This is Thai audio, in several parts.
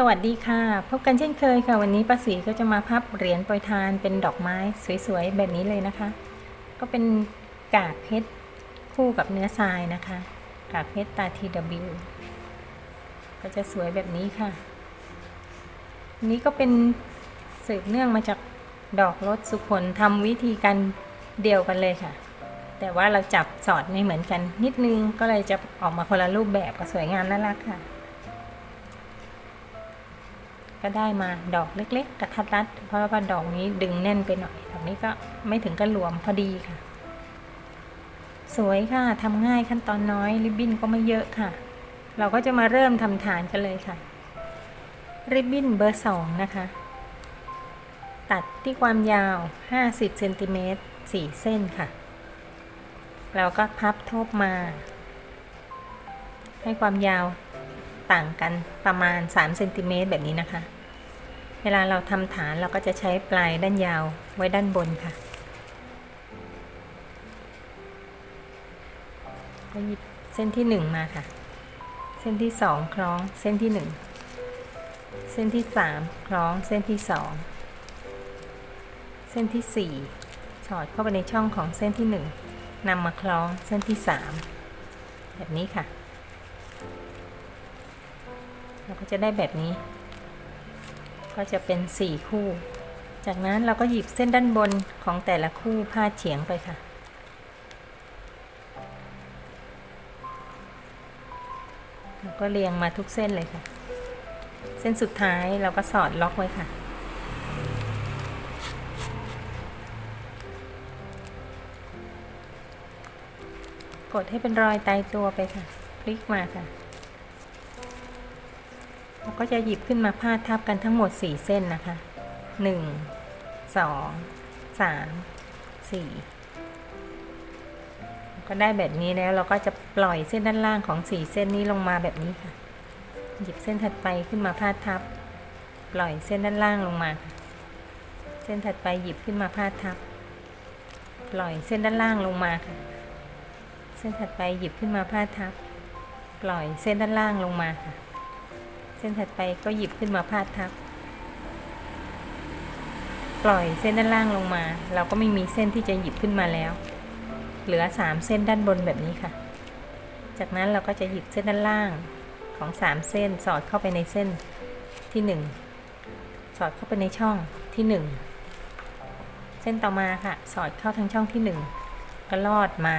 สวัสดีค่ะ พบกันเช่นเคยค่ะ วันนี้ป้าศรีก็จะมาพับเหรียญโปรยทานเป็นดอกไม้สวยๆ แบบนี้เลยนะคะ ก็เป็นกากเพชรคู่กับเนื้อทรายนะคะ กากเพชรตา TW ก็จะสวยแบบนี้ค่ะนนี้ก็เป็นสืบเนื่องมาจากดอกรถสุคนทำวิธีการเดียวกันเลยค่ะ แต่ว่าเราจับสอดไม่เหมือนกันนิดนึงก็เลยจะออกมาคนละรูปแบบก็สวยงามน่ารักค่ะ ก็ได้มาดอกเล็ก ๆ กระทัดรัด เพราะว่าดอกนี้ดึงแน่นไปหน่อย ดอกนี้ก็ไม่ถึงกับหลวมพอดีค่ะ สวยค่ะทำง่ายขั้นตอนน้อยริบบิ้นก็ไม่เยอะค่ะ เราก็จะมาเริ่มทำฐานกันเลยค่ะ ริบบิ้นเบอร์สองนะคะ ตัดที่ความยาว 50เซนติเมตร4เส้นค่ะ เราก็พับทบมา ให้ความยาวต่างกันประมาณ3เซนติเมตรแบบนี้นะคะ เวลาเราทำฐานเราก็จะใช้ปลายด้านยาวไว้ด้านบนค่ะก็หยิบเส้นที่1มาค่ะ เส้นที่2คล้องเส้นที่1เส้นที่3คล้องเส้นที่2เส้นที่4สอดเข้าไปในช่องของเส้นที่1นำมาคล้องเส้นที่3แบบนี้ค่ะ เราก็จะได้แบบนี้ ก็จะเป็น 4 คู่ จากนั้นเราก็หยิบเส้นด้านบนของแต่ละคู่พาดเฉียงไปค่ะ แล้วก็เรียงมาทุกเส้นเลยค่ะ เส้นสุดท้ายเราก็สอดล็อกไว้ค่ะกดให้เป็นรอยตายตัวไปค่ะ คลิกมาค่ะ เราก็จะหยิบขึ้นมาพาดทับกันทั้งหมด 4 เส้นนะคะ 1 2 3 4 ก็ได้แบบนี้แล้วเราก็จะปล่อยเส้นด้านล่างของ 4 เส้นนี้ลงมาแบบนี้ค่ะ หยิบเส้นถัดไปขึ้นมาพาดทับ ปล่อยเส้นด้านล่างลงมา เส้นถัดไปหยิบขึ้นมาพาดทับ ปล่อยเส้นด้านล่างลงมาค่ะ เส้นถัดไปหยิบขึ้นมาพาดทับ ปล่อยเส้นด้านล่างลงมาค่ะ เส้นถัดไปก็หยิบขึ้นมาพาดทับ ปล่อยเส้นด้านล่างลงมา เราก็ไม่มีเส้นที่จะหยิบขึ้นมาแล้ว เหลือ 3 เส้นด้านบนแบบนี้ค่ะ จากนั้นเราก็จะหยิบเส้นด้านล่างของ 3 เส้นสอดเข้าไปในเส้นที่ 1 สอดเข้าไปในช่องที่ 1 เส้นต่อมาค่ะ สอดเข้าทางช่องที่ 1 ก็ลอดมา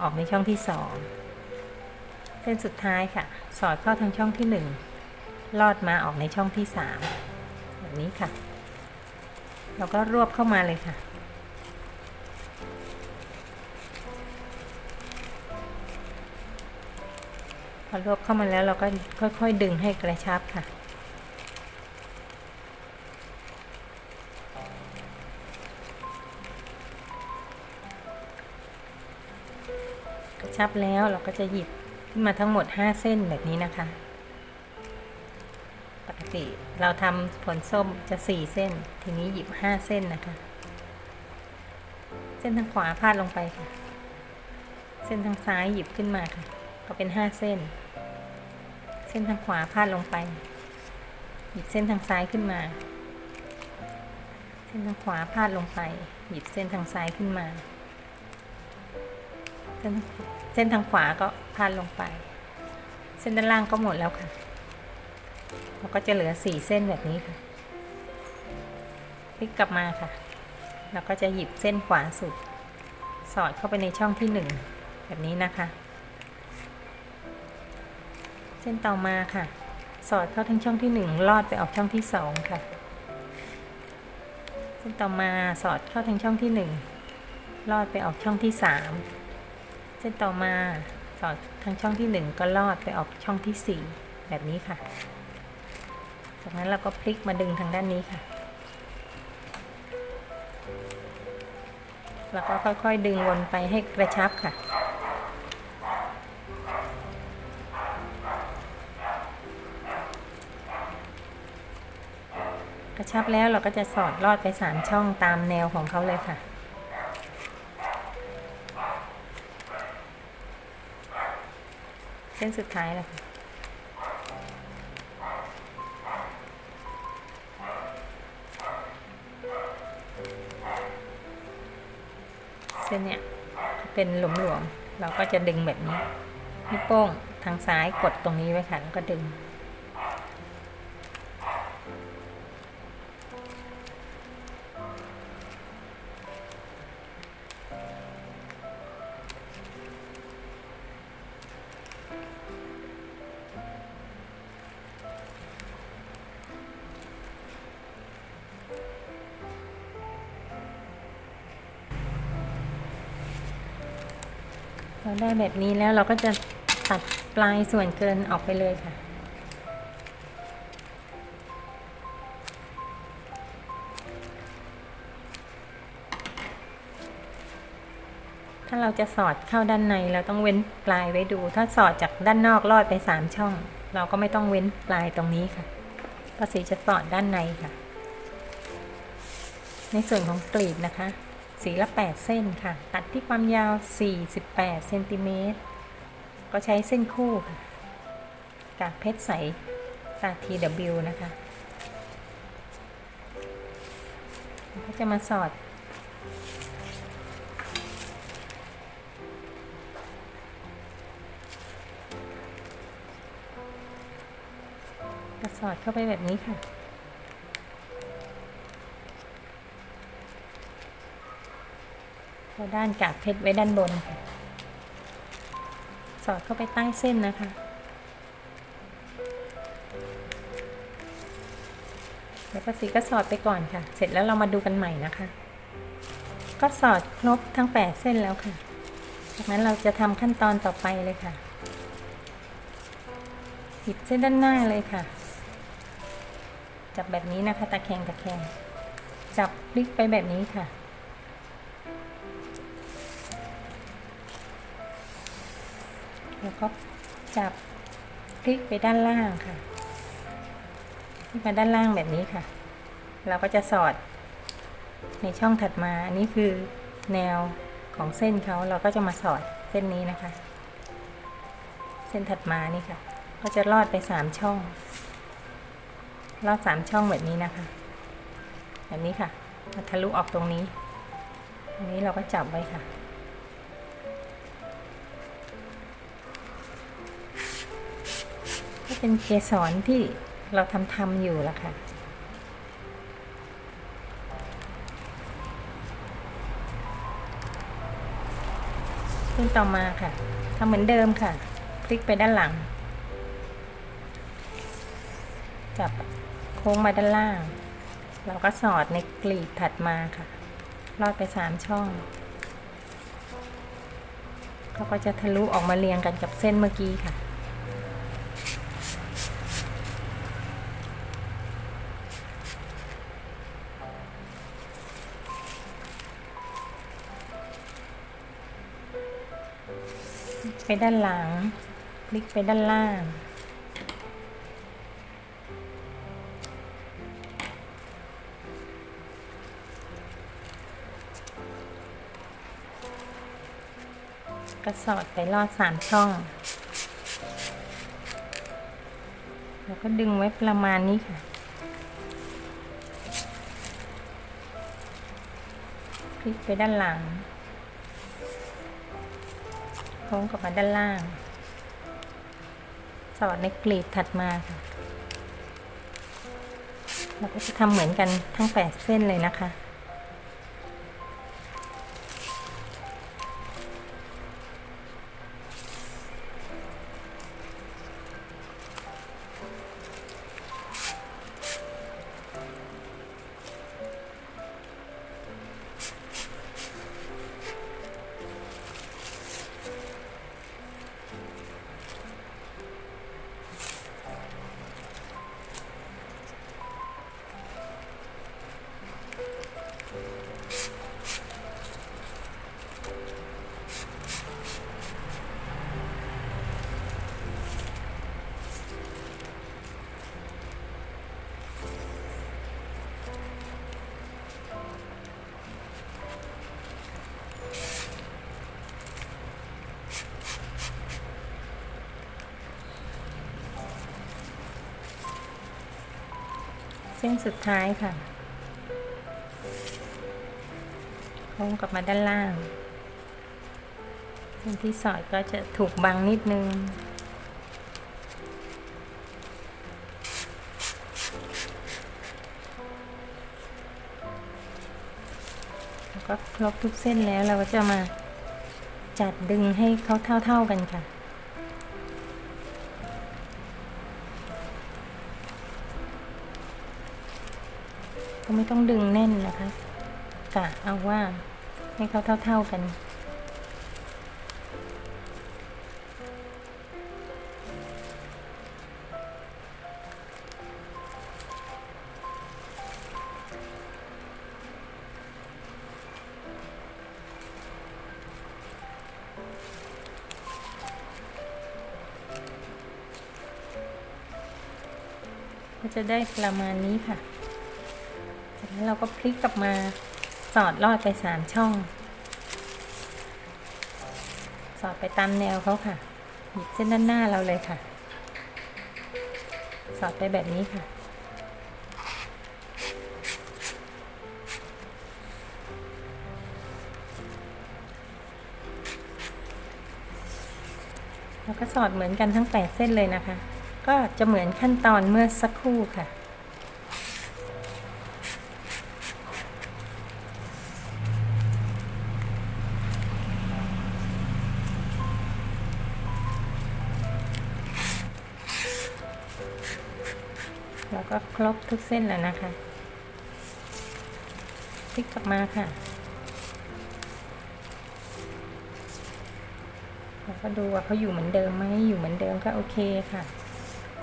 ออกในช่องที่ 2 เส้นสุดท้ายค่ะ สอดเข้าทางช่องที่ 1 ลอดมาออกในช่องที่3แบบนี้ค่ะ เราก็รวบเข้ามาเลยค่ะ พอรวบเข้ามาแล้วเราก็ค่อยๆ ดึงให้กระชับค่ะกระชับแล้วเราก็จะหยิบขึ้นมาทั้งหมด 5 เส้นแบบนี้นะคะ ติ เราทำผลส้มจะ 4 เส้น ทีนี้หยิบ 5 เส้นนะคะ เส้นทางขวาพาดลงไปค่ะ เส้นทางซ้ายหยิบขึ้นมาค่ะก็เป็น 5 เส้น เส้นทางขวาพาดลงไป หยิบเส้นทางซ้ายขึ้นมา เส้นทางขวาพาดลงไป หยิบเส้นทางซ้ายขึ้นมา เส้นเส้นทางขวาก็พาดลงไป เส้นด้านล่างก็หมดแล้วค่ะ เราก็จะเหลือสี่เส้นแบบนี้ค่ะ พลิกกลับมาค่ะ เราก็จะหยิบเส้นขวาสุด สอดเข้าไปในช่องที่หนึ่งแบบนี้นะคะ เส้นต่อมาค่ะ สอดเข้าทั้งช่องที่หนึ่งลอดไปออกช่องที่สองค่ะ เส้นต่อมาสอดเข้าทางช่องที่หนึ่งลอดไปออกช่องที่สามเส้นต่อมาสอดทางช่องที่หนึ่งก็ลอดไปออกช่องที่สี่แบบนี้ค่ะ จากนั้นเราก็พลิกมาดึงทางด้านนี้ค่ะ แล้วก็ค่อยๆดึงวนไปให้กระชับค่ะ กระชับแล้วเราก็จะสอดลอดไปสามช่องตามแนวของเขาเลยค่ะเส้นสุดท้ายแล้วค่ะ ส้นเนี่ยเป็นหลวมๆเราก็จะดึงแบบนี้นิ้วโป้งทางซ้ายกดตรงนี้ไว้ค่ะแล้วก็ดึง แบบนี้แล้วเราก็จะตัดปลายส่วนเกินออกไปเลยค่ะ ถ้าเราจะสอดเข้าด้านในเราต้องเว้นปลายไว้ดู ถ้าสอดจากด้านนอกลอดไปสามช่อง เราก็ไม่ต้องเว้นปลายตรงนี้ค่ะภาษีจะสอดด้านในค่ะ ในส่วนของกลีบนะคะ สีละ 8 เส้นค่ะ ตัดที่ความยาว 48เซนติเมตรก็ใช้เส้นคู่ค่ะกากเพชรใสตา TW นะคะ ก็จะมาสอด ก็สอดเข้าไปแบบนี้ค่ะ แล้วด้านกากเพชรไว้ด้านบน สอดเข้าไปใต้เส้นนะคะ แล้วก็สีก็สอดไปก่อนค่ะ เสร็จแล้วเรามาดูกันใหม่นะคะ ก็สอดครบทั้ง 8 เส้นแล้วค่ะ จากนั้นเราจะทำขั้นตอนต่อไปเลยค่ะหยิบเส้นด้านหน้าเลยค่ะ จับแบบนี้นะคะ ตะแคงตะแคงจับพลิกไปแบบนี้ค่ะ แล้วก็จับพลิกไปด้านล่างค่ะพลิกมาด้านล่างแบบนี้ค่ะ เราก็จะสอดในช่องถัดมาอันนี้คือแนวของเส้นเขาเราก็จะมาสอดเส้นนี้นะคะ เส้นถัดมานี่ค่ะ ก็จะลอดไปสามช่อง ลอดสามช่องแบบนี้นะคะ แบบนี้ค่ะมาทะลุออกตรงนี้ อันนี้เราก็จับไว้ค่ะ เป็นเกสรที่เราทำทำอยู่แล้วค่ะขึ้นต่อมาค่ะทำเหมือนเดิมค่ะ พลิกไปด้านหลัง จับโค้งมาด้านล่าง เราก็สอดในกลีบถัดมาค่ะ ลอดไปสามช่องเขาก็จะทะลุออกมาเรียงกันกับเส้นเมื่อกี้ค่ะ ไปด้านหลัง พลิกไปด้านล่างกระสอดไปลอดสามช่อง แล้วก็ดึงไว้ประมาณนี้ค่ะพลิกไปด้านหลัง โค้งกลับมาด้านล่าง สอดในกลีบถัดมาค่ะเราก็จะทำเหมือนกันทั้ง 8 เส้นเลยนะคะ เส้นสุดท้ายค่ะโค้งกลับมาด้านล่าง เส้นที่สอดก็จะถูกบังนิดนึงแล้วก็ครบทุกเส้นแล้วเราก็จะมาจัดดึงให้เขาเท่า ๆกันค่ะ ก็ไม่ต้องดึงแน่นนะคะกะเอาว่าให้เขาเท่า ๆกัน ก็จะได้ประมาณนี้ค่ะ จากนั้นเราก็พลิกกลับมาสอดลอดไปสามช่อง สอดไปตามแนวเขาค่ะหยิบเส้นด้านหน้าเราเลยค่ะ สอดไปแบบนี้ค่ะ แล้วก็สอดเหมือนกันทั้ง8เส้นเลยนะคะ ก็จะเหมือนขั้นตอนเมื่อสักครู่ค่ะ ก็ครบทุกเส้นแล้วนะคะพลิกกลับมาค่ะเราก็ดูว่าเขาอยู่เหมือนเดิมไหมอยู่เหมือนเดิมก็โอเคค่ะ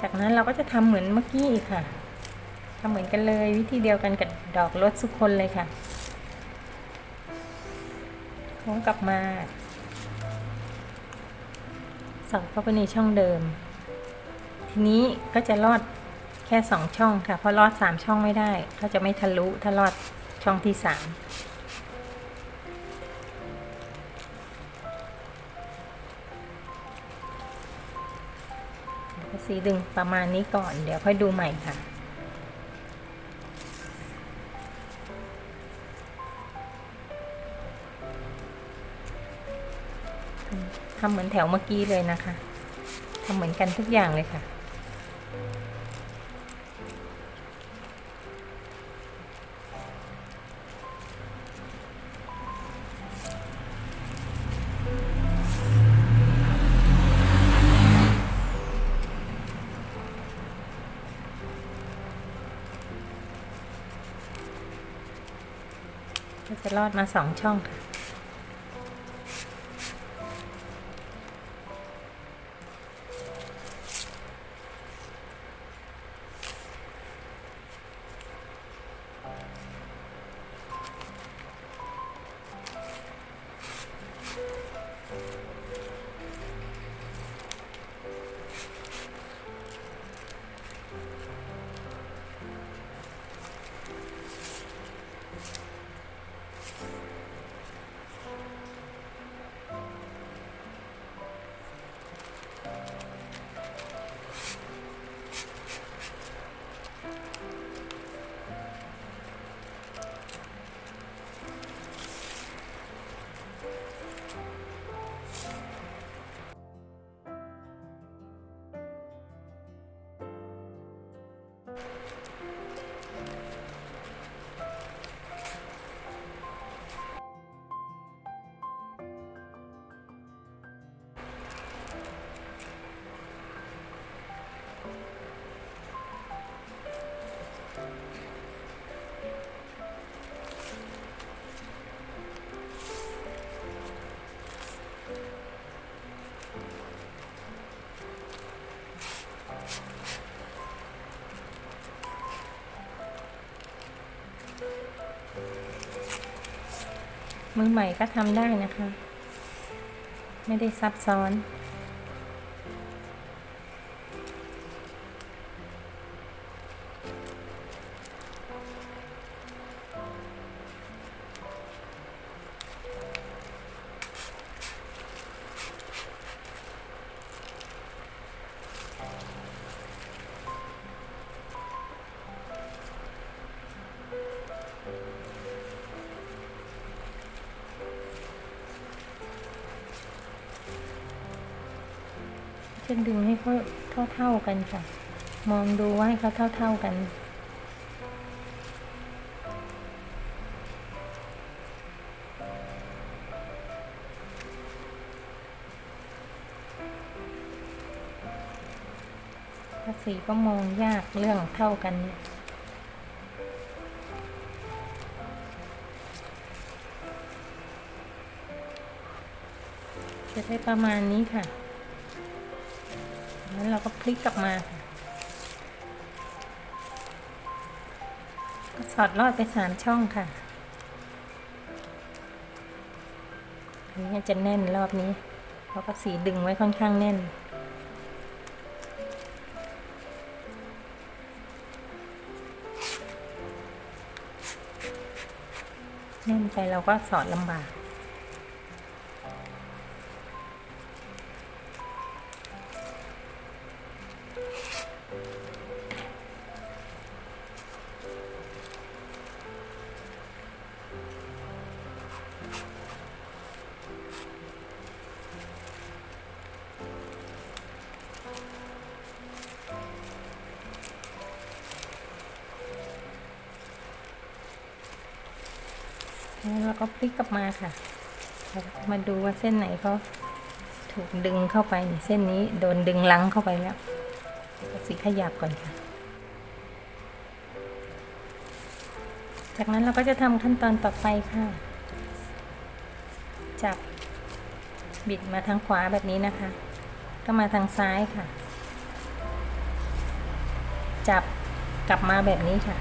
จากนั้นเราก็จะทำเหมือนเมื่อกี้อีกค่ะทำเหมือนกันเลยวิธีเดียวกันกับดอกรถสุคนเลยค่ะโค้งกลับมาสอดเข้าไปในช่องเดิม ทีนี้ก็จะลอด แค่สองช่องค่ะ เพราะลอดสามช่องไม่ได้เขาจะไม่ทะลุถ้าลอดช่องที่สามสีดึงประมาณนี้ก่อน เดี๋ยวค่อยดูใหม่ค่ะ ทำเหมือนแถวเมื่อกี้เลยนะคะ ทำเหมือนกันทุกอย่างเลยค่ะ อดมาสองช่องค่ะ มือใหม่ก็ทำได้นะคะ ไม่ได้ซับซ้อน จะดึงให้เขาเท่าๆกันค่ะ มองดูว่าให้เขาเท่าๆกันภาษีก็มองยากเรื่องเท่ากันเนี่ยจะได้ประมาณนี้ค่ะ แล้วเราก็พลิกกลับมา ก็สอดลอดไปสามช่องค่ะอันนี้จะแน่นรอบนี้ เพราะก็สีดึงไว้ค่อนข้างแน่นแน่นไปเราก็สอดลำบาก แล้วเราก็พลิกกลับมาค่ะ มาดูว่าเส้นไหนเขาถูกดึงเข้าไป เส้นนี้โดนดึงลังเข้าไปแล้วสีขยับก่อนค่ะ จากนั้นเราก็จะทำขั้นตอนต่อไปค่ะ จับบิดมาทางขวาแบบนี้นะคะ ก็มาทางซ้ายค่ะ จับกลับมาแบบนี้ค่ะ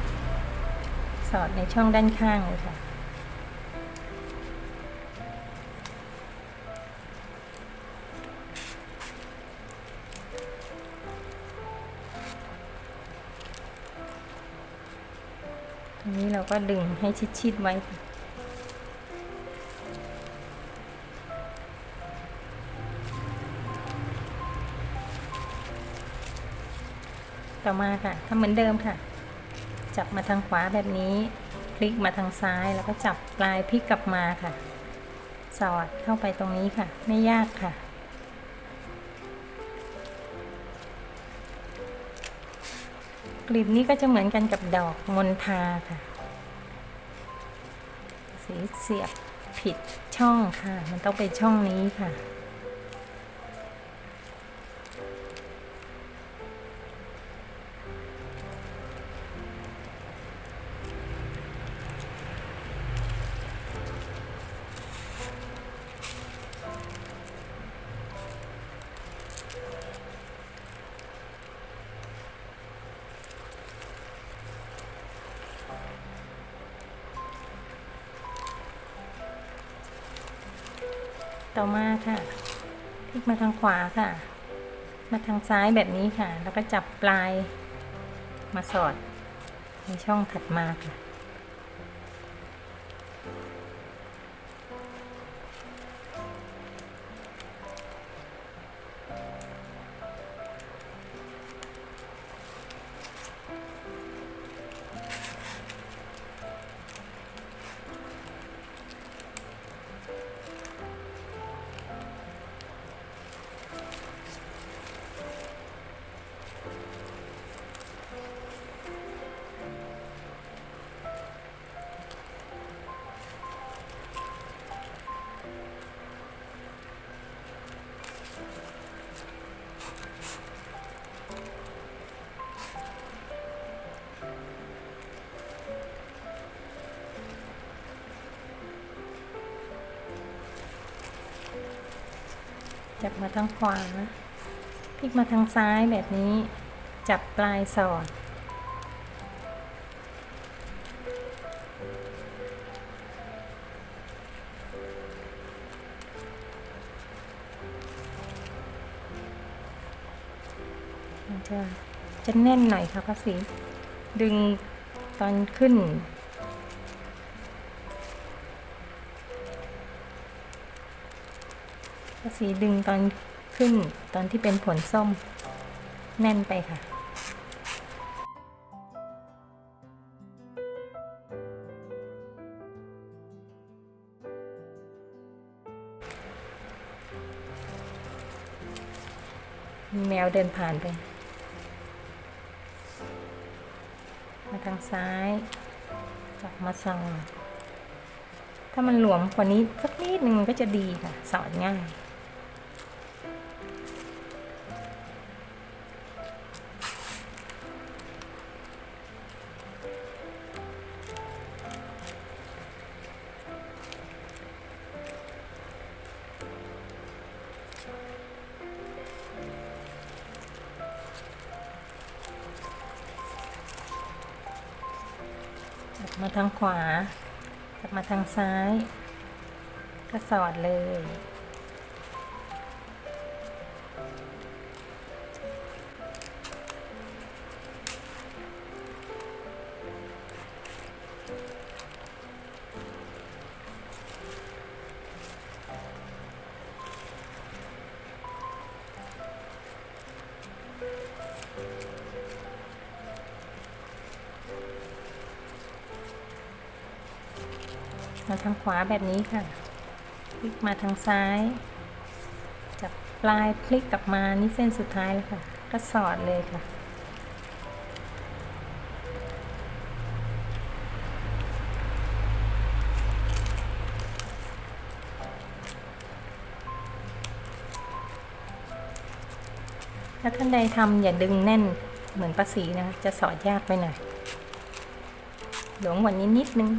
สอดในช่องด้านข้างเลยค่ะ ตรงนี้เราก็ดึงให้ชิดๆไว้ต่อมาค่ะทำเหมือนเดิมค่ะ จับมาทางขวาแบบนี้ พลิกมาทางซ้ายแล้วก็จับปลายพลิกกลับมาค่ะ สอดเข้าไปตรงนี้ค่ะ ไม่ยากค่ะ กลีบนี้ก็จะเหมือนกันกับดอกมณฑาค่ะ สีเสียบผิดช่องค่ะ มันต้องเป็นช่องนี้ค่ะ ต่อมาค่ะพลิกมาทางขวาค่ะ มาทางซ้ายแบบนี้ค่ะ แล้วก็จับปลายมาสอดในช่องถัดมาค่ะ จับมาทางขวา พลิกมาทางซ้ายแบบนี้ จับปลายสอด จะจะแน่นหน่อยค่ะพระศรีดึงตอนขึ้น พระศรีดึงตอนขึ้นตอนที่เป็นผลส้มแน่นไปค่ะ แมวเดินผ่านไป มาทางซ้ายจับมาสอดถ้ามันหลวมกว่านี้สักนิดนึงก็จะดีค่ะ สอดง่าย มาทางขวา กลับมาทางซ้าย ก็สอดเลย วาแบบนี้ค่ะ พลิกมาทางซ้าย จับปลายพลิกกลับมานี่เส้นสุดท้ายแล้วค่ะ ก็สอดเลยค่ะ ถ้าท่านใดทำอย่าดึงแน่นเหมือนประสีนะ จะสอดยากไปหน่อยหลวงกว่านี้นิดนึง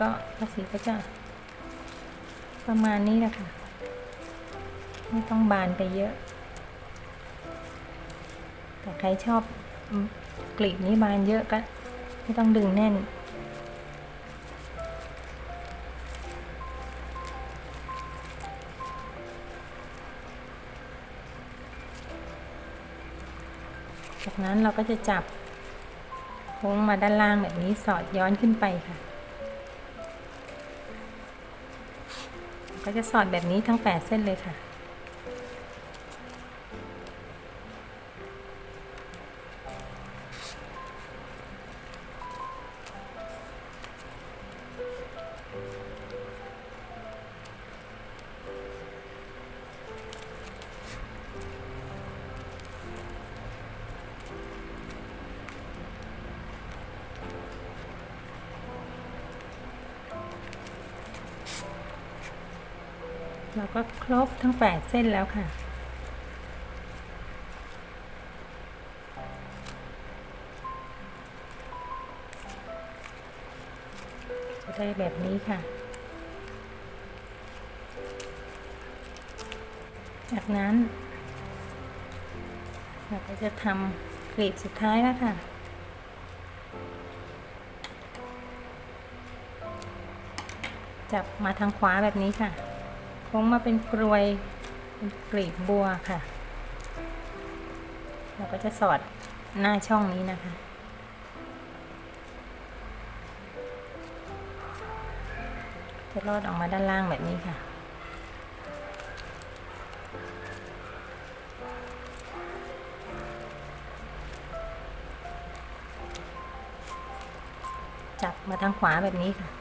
ก็ภาษีก็จะ ประมาณนี้แหละค่ะ ไม่ต้องบานไปเยอะ แต่ใครชอบกลีบนี้บานเยอะก็ ไม่ต้องดึงแน่น จากนั้นเราก็จะจับโค้งมาด้านล่างแบบนี้สอดย้อนขึ้นไปค่ะ จะสอดแบบนี้ทั้ง 8 เส้นเลยค่ะ เราก็ครบทั้ง 8 เส้นแล้วค่ะ จะได้แบบนี้ค่ะ จากนั้น เราก็จะทำกลีบสุดท้ายแล้วค่ะจับมาทางขวาแบบนี้ค่ะ โค้งมาเป็นกรวยเป็นกลีบบัวค่ะ เราก็จะสอดหน้าช่องนี้นะคะจะลอดออกมาด้านล่างแบบนี้ค่ะ จับมาทางขวาแบบนี้ค่ะ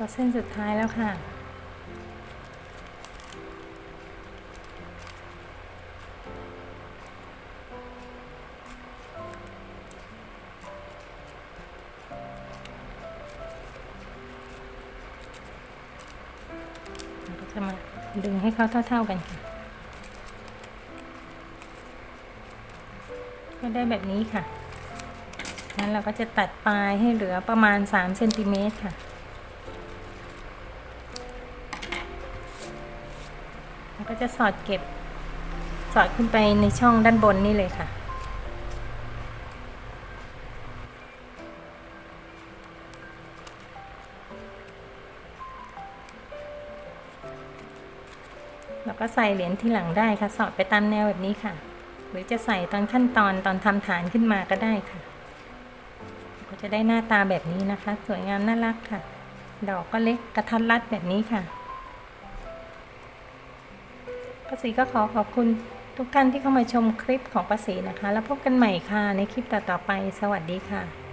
ก็เส้นสุดท้ายแล้วค่ะ เราก็จะมาดึงให้เขาเท่า ๆกันค่ะ ก็ได้แบบนี้ค่ะ งั้นเราก็จะตัดปลายให้เหลือประมาณ3เซนติเมตรค่ะ ก็จะสอดเก็บ สอดขึ้นไปในช่องด้านบนนี่เลยค่ะ แล้วก็ใส่เหรียญที่หลังได้ค่ะ สอดไปตามแนวแบบนี้ค่ะ หรือจะใส่ตอนขั้นตอนตอนทำฐานขึ้นมาก็ได้ค่ะ ก็จะได้หน้าตาแบบนี้นะคะ สวยงามน่ารักค่ะ ดอกก็เล็กกระทัดรัดแบบนี้ค่ะาศรีก็ขอขอบคุณทุกท่านที่เข้ามาชมคลิปของภาษีนะคะ แล้วพบกันใหม่ค่ะในคลิปต่อๆไป สวัสดีค่ะ